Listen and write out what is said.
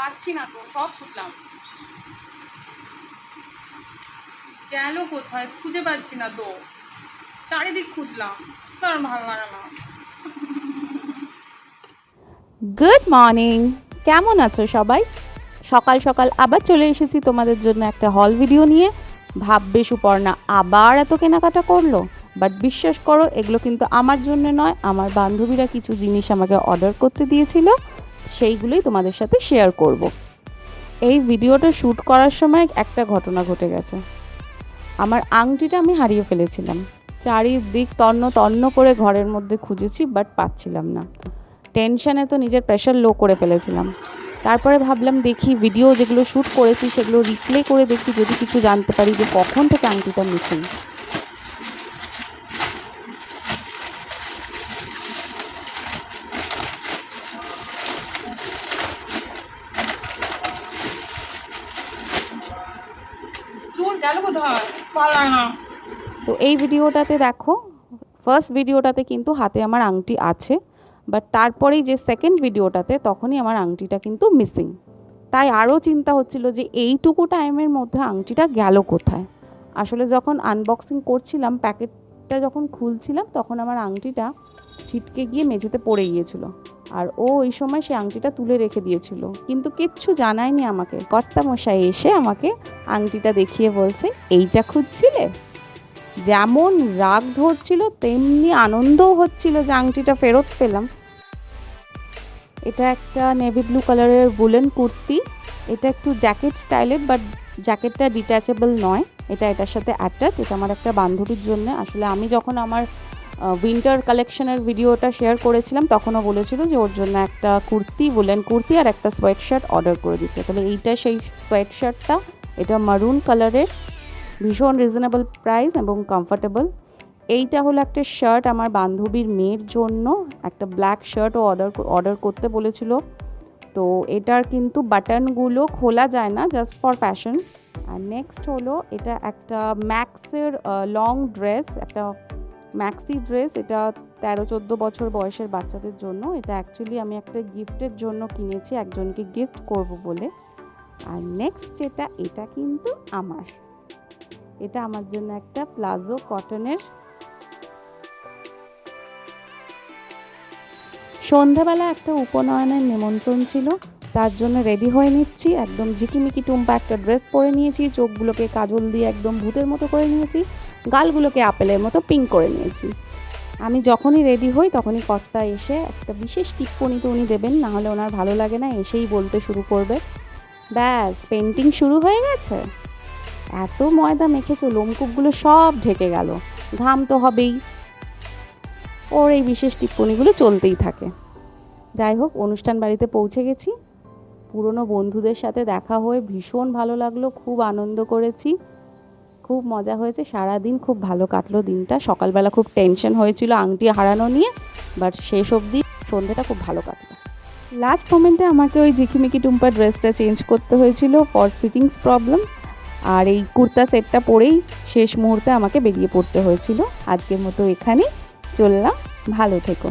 পাচ্ছি না তো, সব খুঁজলাম গেল কোথায়? খুঁজে পাচ্ছি না তো। চারিদিক খুঁজলাম, তার ভালো লাগে না। গুড মর্নিং কেমন আছো সবাই? সকাল সকাল আবার চলে এসেছি তোমাদের জন্য একটা হল ভিডিও নিয়ে। ভাববে সুপর্ণা, আবার এত কেনাকাটা করল? বাট বিশ্বাস করো, এগুলো কিন্তু আমার জন্য নয়, আমার বান্ধবীরা কিছু জিনিস আমাকে অর্ডার করতে দিয়েছিল। সেইগুলোই তোমাদের সাথে শেয়ার করব। এই ভিডিওটা শ্যুট করার সময় একটা ঘটনা ঘটে গেছে। আমার আংটিটা আমি হারিয়ে ফেলেছিলাম। চারিদিক তন্ন তন্ন করে ঘরের মধ্যে খুঁজেছি বাট পাচ্ছিলাম না। টেনশানে তো নিজের প্রেশার লো করে ফেলেছিলাম। তারপরে ভাবলাম, দেখি ভিডিও যেগুলো শ্যুট করেছি, সেগুলো রিপ্লে করে দেখি, যদি কিছু জানতে পারি যে কখন থেকে আংটিটা মিসিং তো এই ভিডিওটাতে দেখো ফার্স্ট ভিডিওটাতে কিন্তু হাতে আমার আংটি আছে বাট তারপরেই যে সেকেন্ড ভিডিওটাতে তখনই আমার আংটিটা কিন্তু মিসিং তাই আরও চিন্তা হচ্ছিল যে এইটুকু টাইমের মধ্যে আংটিটা গেল কোথায়? আসলে যখন আনবক্সিং করছিলাম প্যাকেটটা যখন খুলছিলাম, তখন আমার আংটিটা ছিটকে গিয়ে মেঝেতে পড়ে গিয়েছিল। আর ও ওই সময় সে আংটিটা তুলে রেখে দিয়েছিল। কিন্তু কিচ্ছু জানায়নি আমাকে। কর্তা মশাই এসে আমাকে আংটিটা দেখিয়ে বলছে, এইটা খুঁজছিলে? যেমন রাগ ধরছিল, তেমনি আনন্দও হচ্ছিল যে আংটিটা ফেরত পেলাম। এটা একটা নেভি ব্লু কালারের বুলেন কুর্তি। এটা একটু জ্যাকেট স্টাইলের বাট জ্যাকেটটা ডিট্যাচেবল নয়। এটা এটার সাথে অ্যাটাচ এটা আমার একটা বান্ধবীর জন্য। আসলে আমি যখন আমার উইন্টার কালেকশনের ভিডিওটা শেয়ার করেছিলাম, তখনও বলেছিল যে ওর জন্য একটা কুর্তি বুলেন কুর্তি আর একটা সোয়েট শার্ট অর্ডার করে দিচ্ছে। তাহলে এইটা সেই সোয়েট শার্টটা এটা মারুন কালারের ভীষণ রিজনেবল প্রাইস এবং কমফর্টেবল এইটা হলো একটা শার্ট আমার বান্ধবীর মেয়ের জন্য, একটা ব্ল্যাক শার্টও অর্ডার অর্ডার করতে বলেছিল। তো এটার কিন্তু বাটনগুলো খোলা যায় না জাস্ট ফর ফ্যাশন আর নেক্সট হলো এটা একটা ম্যাক্সের লং ড্রেস একটা ম্যাক্সি ড্রেস এটা তেরো, চোদ্দ বছর বয়সের বাচ্চাদের জন্য। এটা অ্যাকচুয়ালি আমি একটা গিফটের জন্য কিনেছি, একজনকে গিফট করব বলে। আর নেক্সট যেটা, এটা কিন্তু আমার। এটা আমার জন্য একটা প্লাজো কটনের সন্ধ্যাবেলা একটা উপনয়নের নিমন্ত্রণ ছিল। তার জন্য রেডি হয়ে নিচ্ছি। একদম ঝিকিমিকি টুম্পা একটা ড্রেস পরে নিয়েছি। চোখগুলোকে কাজল দিয়ে একদম ভূতের মতো করে নিয়েছি। গালগুলোকে আপেলের মতো পিঙ্ক করে নিয়েছি। আমি যখনই রেডি হই, তখনই কর্তা এসে একটা বিশেষ টিপ্পণী তো উনি দেবেন, না হলে ওনার ভালো লাগে না, এসেই বলতে শুরু করবে। ব্যাস পেন্টিং শুরু হয়ে গেছে। এত ময়দা মেখেছো, লোমকূপগুলো সব ঢেকে গেল। ঘাম তো হবেই। ওর এই বিশেষ টিপ্পণীগুলো চলতেই থাকে। যাই হোক, অনুষ্ঠান বাড়িতে পৌঁছে গেছি। পুরনো বন্ধুদের সাথে দেখা হয়ে ভীষণ ভালো লাগল, খুব আনন্দ করেছি। খুব মজা হয়েছে। সারাদিন খুব ভালো কাটলো দিনটা। সকালবেলা খুব টেনশন হয়েছিল আংটি হারানো নিয়ে বাট শেষ অবধি সন্ধ্যেটা খুব ভালো কাটলো। লাস্ট মোমেন্টে আমাকে ওই ঝিকিমিকি টুম্পা ড্রেসটা চেঞ্জ করতে হয়েছিল ফর ফিটিংস প্রবলেম আর এই কুর্তা সেটটা পরেই শেষ মুহূর্তে আমাকে বেরিয়ে পড়তে হয়েছিল। আজকের মতো এখানেই। চললাম। ভালো থেকো।